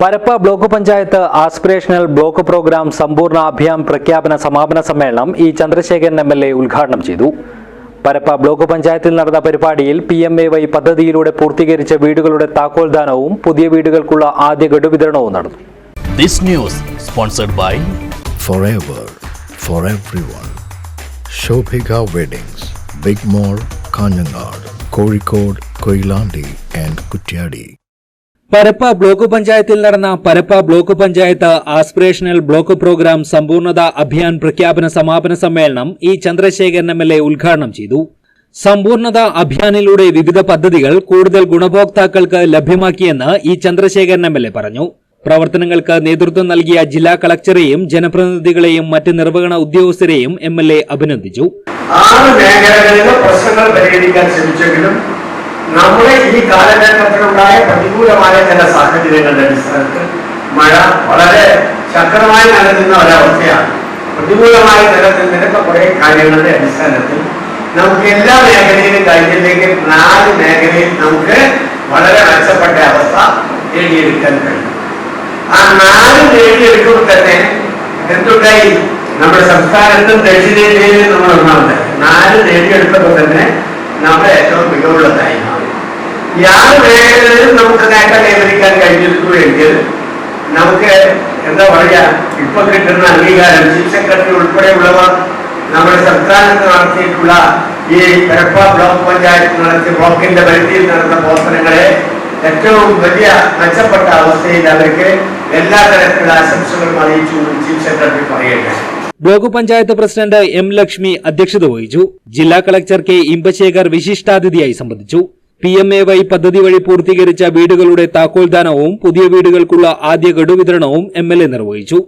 Parappa block panchayat aspirational block programme Sampoorna Abhiyan പ്രഖ്യാപന സമാപന സമ്മേളനം E Chandrasekharan M L A ഉദ്ഘാടനം ചെയ്തു Parappa block പഞ്ചായത്തിൽ നടന്ന പരിപാടിയിൽ പി എം എ വൈ പദ്ധതിയിലൂടെ പൂർത്തീകരിച്ച വീടുകളുടെ താക്കോൽദാനവും പുതിയ വീടുകൾക്കുള്ള ആദ്യ ഗഡു വിതരണവും നടന്നു This news sponsored by forever for everyone. Shobhika Weddings, big mall Kanhangad Kozhikode Koilandi and Kutyadi. Parappa block പഞ്ചായത്തിൽ നടന്ന Parappa block panchayat aspirational block programme Sampoornata Abhiyan പ്രഖ്യാപന സമാപന സമ്മേളനം E Chandrasekharan M L A ഉദ്ഘാടനം ചെയ്തു. സമ്പൂർണത അഭിയാനിലൂടെ വിവിധ പദ്ധതികൾ കൂടുതൽ ഗുണഭോക്താക്കൾക്ക് ലഭ്യമാക്കിയെന്ന് E Chandrasekharan M L A പറഞ്ഞു. പ്രവർത്തനങ്ങൾക്ക് നേതൃത്വം നൽകിയ ജില്ലാ കളക്ടറെയും ജനപ്രതിനിധികളെയും മറ്റ് നിർവഹണ ഉദ്യോഗസ്ഥരെയും എം എൽ എ അഭിനന്ദിച്ചു. ആറ് മേഖലകളിലെ പ്രശ്നങ്ങൾ പരിഹരിക്കാൻ ശ്രമിച്ചെങ്കിലും നമ്മുടെ ഈ കാലഘട്ടത്തിലുണ്ടായ പ്രതികൂലമായ ചില സാഹചര്യങ്ങളുടെ അടിസ്ഥാനത്തിൽ മഴ വളരെ ശക്തമായി നിലനിന്ന ഒരവസ്ഥയാണ്. പ്രതികൂലമായ തരത്തിൽ നിരക്ക കുറെ കാര്യങ്ങളുടെ അടിസ്ഥാനത്തിൽ നമുക്ക് എല്ലാ മേഖലയിലും കഴിഞ്ഞില്ലെങ്കിൽ നാല് മേഖലയിൽ നമുക്ക് വളരെ മെച്ചപ്പെട്ട അവസ്ഥ നേടിയെടുക്കാൻ കഴിയും. ആ നാല് നേടിയെടുക്കുമ്പോൾ തന്നെ എന്തുണ്ടായി? നമ്മുടെ സംസ്ഥാനത്തും ദക്ഷിണേന്ത്യയിലും നമ്മൾ ഒന്നാമത്തെ നാല് നേടിയെടുത്തപ്പോൾ തന്നെ നമ്മൾ ഏറ്റവും മികവുള്ളതായി. മാറി മേഖലയിലും നമുക്ക് നേട്ടം കൈവരിക്കാൻ കഴിഞ്ഞിരിക്കുമെങ്കിൽ നമുക്ക് എന്താ പറയാ ഇപ്പൊ കിട്ടുന്ന അംഗീകാരം ചീഫ് സെക്രട്ടറി ഉൾപ്പെടെയുള്ളവർ നമ്മുടെ സംസ്ഥാനത്ത് നടത്തിയിട്ടുള്ള ഈ പെരപ്പ ബ്ലോക്ക് പഞ്ചായത്ത് നടത്തിയ ബ്ലോക്കിന്റെ പരിധിയിൽ നടന്ന പ്രവർത്തനങ്ങളെ ഏറ്റവും വലിയ മെച്ചപ്പെട്ട അവസ്ഥയിൽ അവർക്ക് എല്ലാ തരത്തിലുള്ള ആശംസകളും അറിയിച്ചു ചീഫ് സെക്രട്ടറി പറയട്ടെ block panchayat president M Lakshmi അധ്യക്ഷത വഹിച്ചു. ജില്ലാ കളക്ടർ കെ ഇമ്പശേഖർ വിശിഷ്ടാതിഥിയായി സംബന്ധിച്ചു. പി എം എ വൈ പദ്ധതി വഴി പൂർത്തീകരിച്ച വീടുകളുടെ താക്കോൽദാനവും പുതിയ വീടുകൾക്കുള്ള ആദ്യ ഗഡു വിതരണവും എം എൽ എ നിർവഹിച്ചു.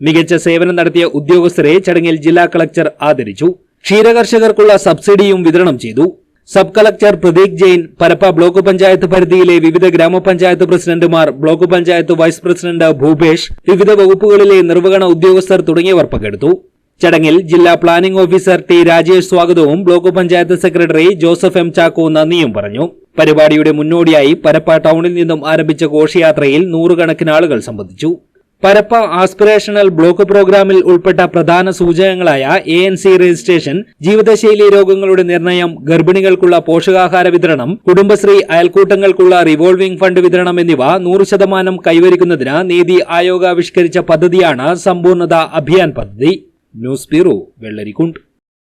മികച്ച സേവനം നടത്തിയ ഉദ്യോഗസ്ഥരെ ചടങ്ങിൽ ജില്ലാ കളക്ടർ ആദരിച്ചു. ക്ഷീരകർഷകർക്കുള്ള സബ്സിഡിയും വിതരണം ചെയ്തു. Sub collector Prateek Jain Parappa block panchayat പരിധിയിലെ വിവിധ ഗ്രാമപഞ്ചായത്ത് പ്രസിഡന്റുമാർ block panchayat vice president Bhupesh വിവിധ വകുപ്പുകളിലെ നിർവഹണ ഉദ്യോഗസ്ഥർ തുടങ്ങിയവർ പങ്കെടുത്തു. ചടങ്ങിൽ ജില്ലാ പ്ലാനിംഗ് ഓഫീസർ ടി രാജേഷ് സ്വാഗതവും block panchayat secretary Joseph M Chacko നന്ദിയും പറഞ്ഞു. പരിപാടിയുടെ മുന്നോടിയായി പരപ്പ ടൗണിൽ നിന്നും ആരംഭിച്ച ഘോഷയാത്രയിൽ നൂറുകണക്കിന് ആളുകൾ സംബന്ധിച്ചു. പരപ്പ ആസ്പിറേഷണൽ ബ്ലോക്ക് പ്രോഗ്രാമിൽ ഉൾപ്പെട്ട പ്രധാന സൂചകങ്ങളായ എ എൻ സി രജിസ്ട്രേഷൻ ജീവിതശൈലി രോഗങ്ങളുടെ നിർണയം ഗർഭിണികൾക്കുള്ള പോഷകാഹാര വിതരണം കുടുംബശ്രീ അയൽക്കൂട്ടങ്ങൾക്കുള്ള റിവോൾവിംഗ് ഫണ്ട് വിതരണം എന്നിവ നൂറ് ശതമാനം കൈവരിക്കുന്നതിന് നീതി ആയോഗ് ആവിഷ്കരിച്ച പദ്ധതിയാണ് സമ്പൂർണത അഭിയാൻ പദ്ധതി. News bureau Vellarikundu.